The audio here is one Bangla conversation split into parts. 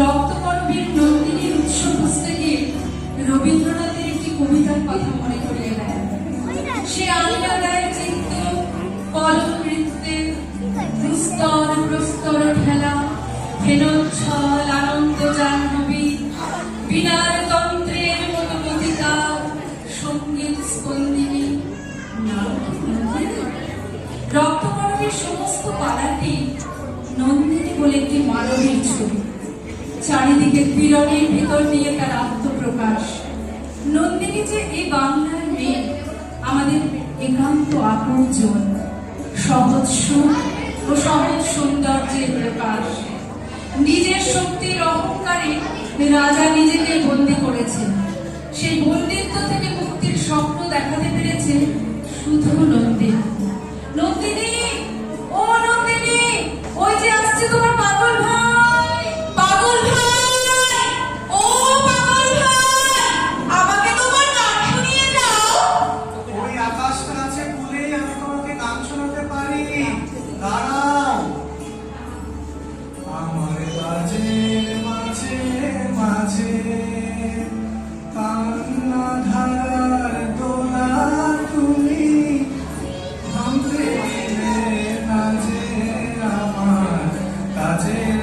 রক্তকরবীর নন্দিনীর উৎস পুস্তকে রবীন্দ্রনাথের একটি কবিতার কথা মনে করিয়ে দেয়। সে আলিয়া দেয় চিত্ত কলম নৃত্যে দুস্তর প্রস্তর খেলা হেনচ্ছল আনন্দ জাহ্নবী, বিনার তন্ত্রের মতো গতিকার সংগীত স্পন্দিনী রক্তকরণের সমস্ত পাড়াটি নন্দিনী বলে একটি মানবীর ছবি। চারিদিকে পীড়নের ভিতর নিয়ে তার আত্মপ্রকাশ। নন্দিনী যে এই বাংলার মেয়ে, আমাদের একান্ত আপনজন। সহজ সুখ ও সহজ সৌন্দর্যের প্রকাশ। নিজের শক্তির অহংকারে রাজা নিজেকে বন্দী করেছেন। আমার বাজে মাঝে মাঝে কান্না ধারার দোলা তুমি ভাঙতে দিলে না যে আমার কাজের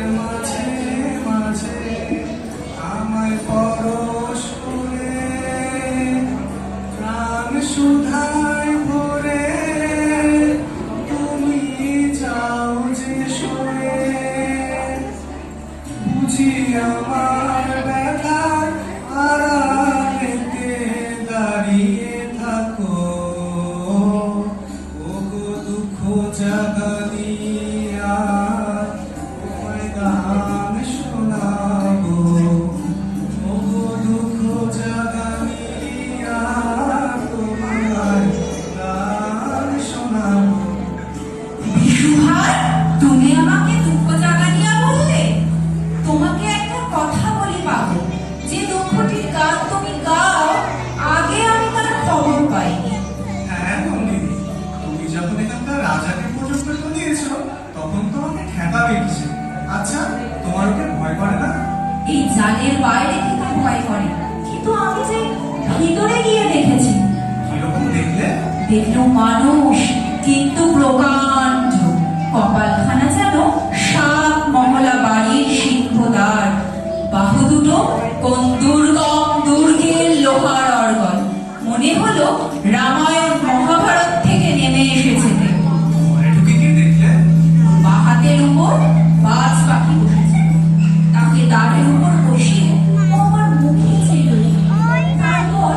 মনে হলো রামায়ণ মহাভারত থেকে নেমে এসেছে। দেখলে? বাহাতের উপর বাজ পাখি বসেছে। তাকে দাঁড়ের উপর বসিয়ে আমার মুখে ছিল। তারপর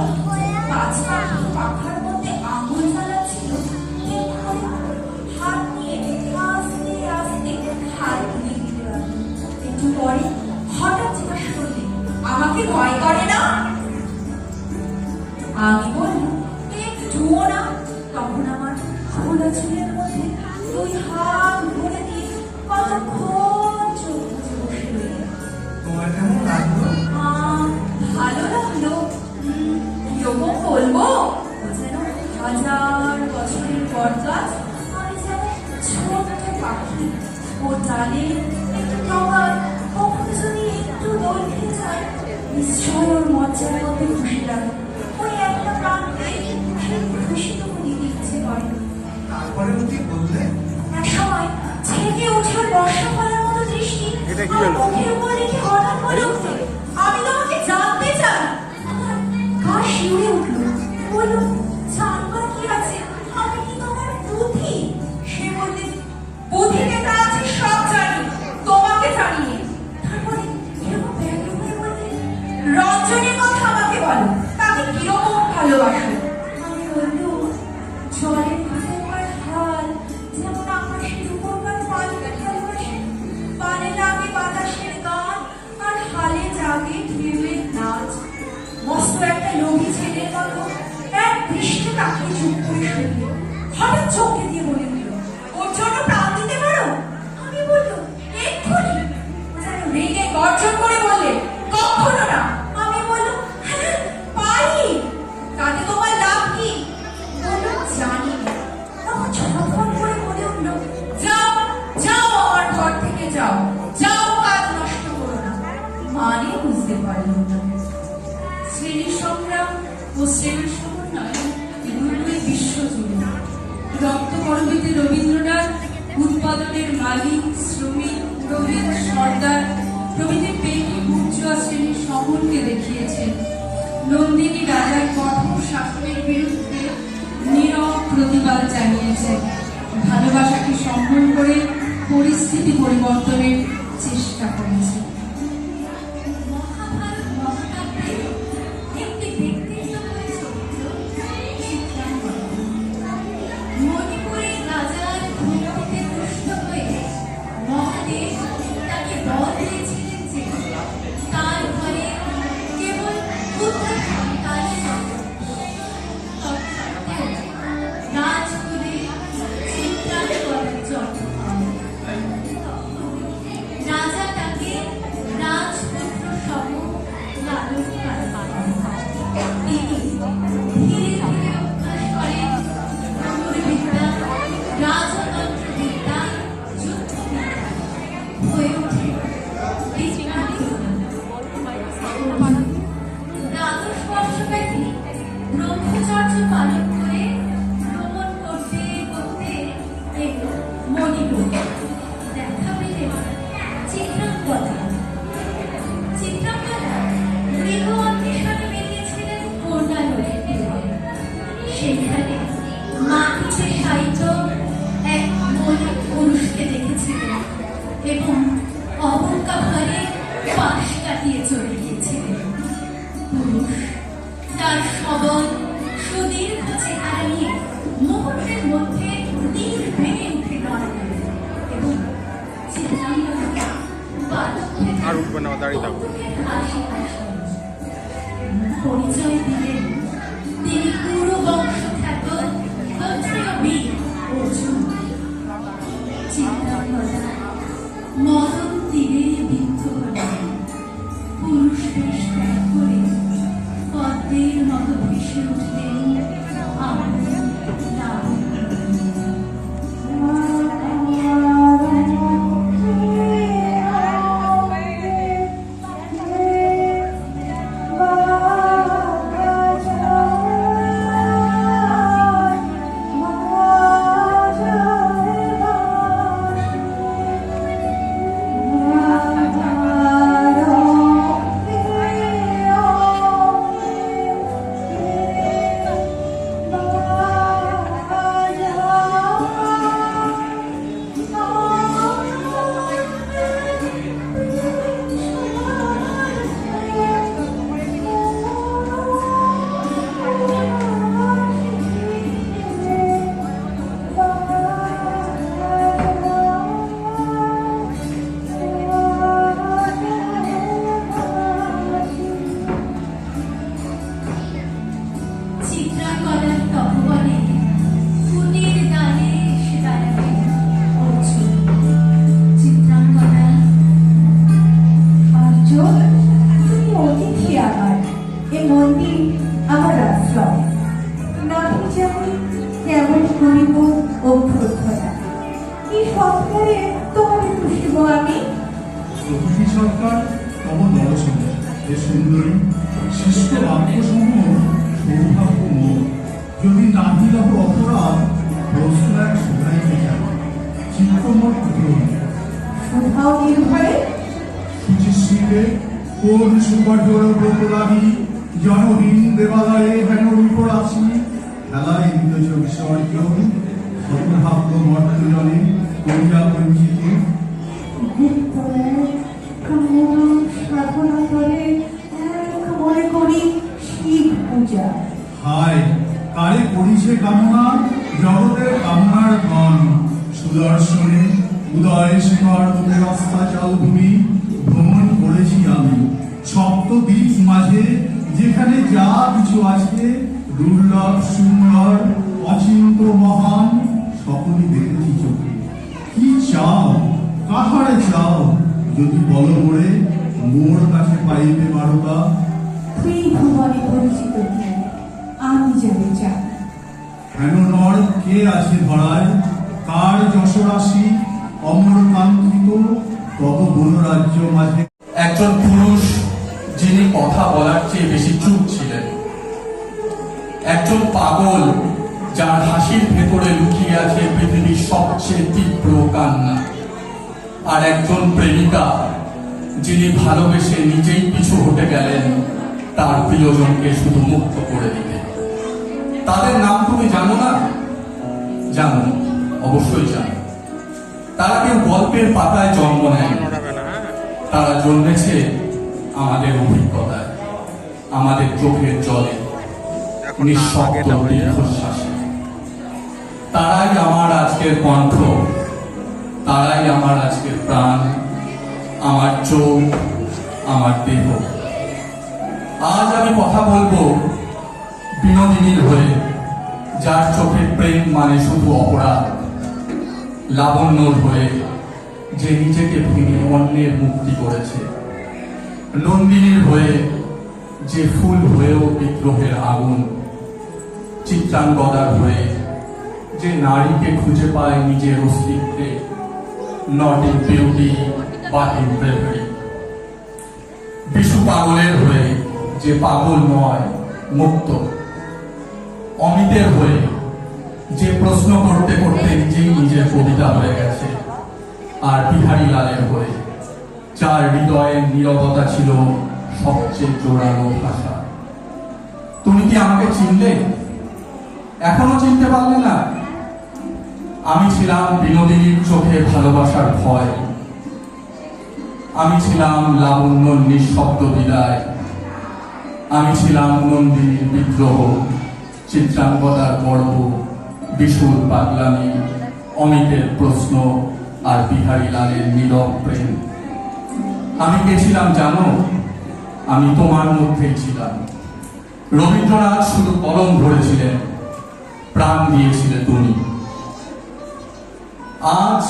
বাজ পাখি পাখার মধ্যে আঙুল চালাচ্ছিল হাত নিয়ে আস্তে আস্তে হাত তুলে একটু পরে হঠাৎ জিজ্ঞাসা করলে আমাকে ভয় করে না? আমি বললাম একটুও না তখন আমার খোলা চুলের মধ্যে। দুই হাত ভরে দিয়ে কতক্ষণ চোখ বসে রইল তোমার কেমন লাগল? ভালো লাগল। উম, কীরকম বলব? যেন হাজার বছরের বরগাছ আমি যেন ছোট্ট পাখি ও ডালে একটু ডগায় কখনো যদি একটু দোল খেয়ে যায় নিশ্চয় ওর মজ্জার মধ্যে খুশি লাগে এক দৃষ্টি তাকে চুপ করে শুনল। হঠাৎ চমকে দিয়ে মনে উঠল ওর জন্য নন্দিনী রাজার কঠোর শাসনের বিরুদ্ধে নীরব প্রতিবাদ জানিয়েছেন ভালোবাসাকে সম্মান করে পরিস্থিতি পরিবর্তনের চেষ্টা করেছে। মুহূর্তের মধ্যে তীর ভেঙে উঠে দাঁড়ালেন এবং আর উঠবে না, দাঁড়িয়ে থাকো। কৌতুকের হাসি হাসলেন। পরিচয় দিলেন তিনি পুরো বংশখ্যাত বীর অর্জুন চিত্রাঙ্গদা মরণ তীরে বিদ্ধ হলেন পুরুষ বেশ ত্যাগ করে পদ্মের মতো ভেসে উঠলেন আমার চিত্রাঙ্গদার এ মন্দির আমার আশ্রয়। নাহি যেমন কেমন করিব অভ্যর্থনা কি সৎকারে তোমাকে পুষিব আমি? প্রকৃতি সরকার তব দর্শন এ সুন্দরী শিষ্ট বাক্যসমূহ সৌভাগ্য মোহ। যদি নাহি লহ অপরাধ প্রশ্ন এক শোধাইতে চাই চিত্তময় গ্রহ। শুধাও নির্ভয়ে? সুচিশ্রীতে কোন ব্রত লাগি জনহীন দেবালয়ে হেন খেলায় সাধনা করে মনে করি শিব পূজা। হায় কারে কামনা? জগতের কামনার সুদর্শনে উদয় শিখর তোকে অস্তাচল ভূমি ভ্রমণ করেছি আমি। সপ্ত দ্বীপ মাঝে যেখানে যা কিছু আছে দুর্লভ সুন্দর অচিন্ত মহান সকলই দেখেছি চোখে। কি চাও? কাহারে চাও? যদি বল মোড়ে মোর কাছে পাইবে বারোটা। ত্রিভুবনে পরিচিত আমি জানি চাই। হেন নর? কে আছে ধরায়? কার যশরাশি? অমর কাঙ্ক্ষিত তত বনরাজ্য মাঝে। একজন পুরুষ যিনি কথা বলার চেয়ে বেশি চুপ ছিলেন। একজন পাগল যার হাসির ভেতরে লুকিয়ে আছে পৃথিবীর সবচেয়ে তীব্র কান্না। আর একজন প্রেমিকা যিনি ভালোবেসে নিজেই পিছু হটে গেলেন, তার প্রিয়জনকে শুধু মুক্ত করে দিতে। তাদের নাম তুমি জানো না? জানো, অবশ্যই জানো। তারা কেউ গল্পের পাতায় জন্ম নেয় তারা জন্মেছে আমাদের অভিজ্ঞতায় আমাদের চোখের জলে নিঃশব্দ দীর্ঘশ্বাসে। তারাই আমার আজকের কণ্ঠ তারাই আমার আজকের প্রাণ আমার চোখ আমার দেহ। আজ আমি কথা বলব বিনোদিনীর হয়ে যার চোখের প্রেম মানে শুধু অপরাধ লাবণ্যর হয়ে যে নিজেকে ভেঙে অন্যের মুক্তি করেছে। নন্দিনীর হয়ে যে ফুল হয়েও বিদ্রোহের আগুন চিত্রাঙ্গদার হয়ে যে নারীকে খুঁজে পায় নিজের অস্তিত্বে, নট ইন বিউটি বা ইন ব্রেভারি বিশু পাগলের হয়ে যে পাগল নয় মুক্ত, অমিতের হয়ে যে প্রশ্ন করতে করতে নিজেই নিজের কবিতা হয়ে গেছে, আর বিহারী লালের হয়ে যার হৃদয়ের নীরবতা ছিল সবচেয়ে জোরালো ভাষা। তুমি কি আমাকে চিনলে? এখনও চিনতে পারলে না? আমি ছিলাম বিনোদিনীর চোখে ভালোবাসার ভয়। আমি ছিলাম লাবণ্যর নিঃশব্দ বিদায়। আমি ছিলাম নন্দিনীর বিদ্রোহ, চিত্রাঙ্গদার গর্ব, বিশুর পাগলামি, অমিতের প্রশ্ন আর বিহারী লালের নীরব প্রেম। আমি গেছিলাম জানো? আমি তোমার মধ্যেই ছিলাম। রবীন্দ্রনাথ শুধু কলম ধরেছিলেন, প্রাণ দিয়েছিলে তুমি আজ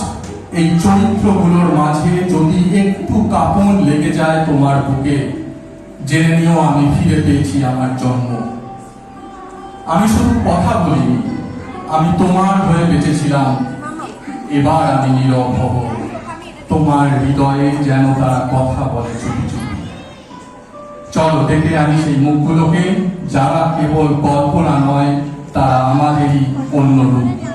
এই চরিত্রগুলোর মাঝে যদি একটু কাপন লেগে যায় তোমার বুকে, জেনে নিও আমি ফিরে পেয়েছি আমার জন্ম। আমি শুধু কথা বলিনি, আমি তোমার হয়ে বেঁচেছিলাম, এবার আমি নীরব হব। তোমার হৃদয়ে যেন তারা কথা বলে চুপি চুপি চলো, দেখে আমি সেই মুখগুলোকে, যারা কেবল কল্পনা নয়, তারা আমাদেরই অন্য রূপ।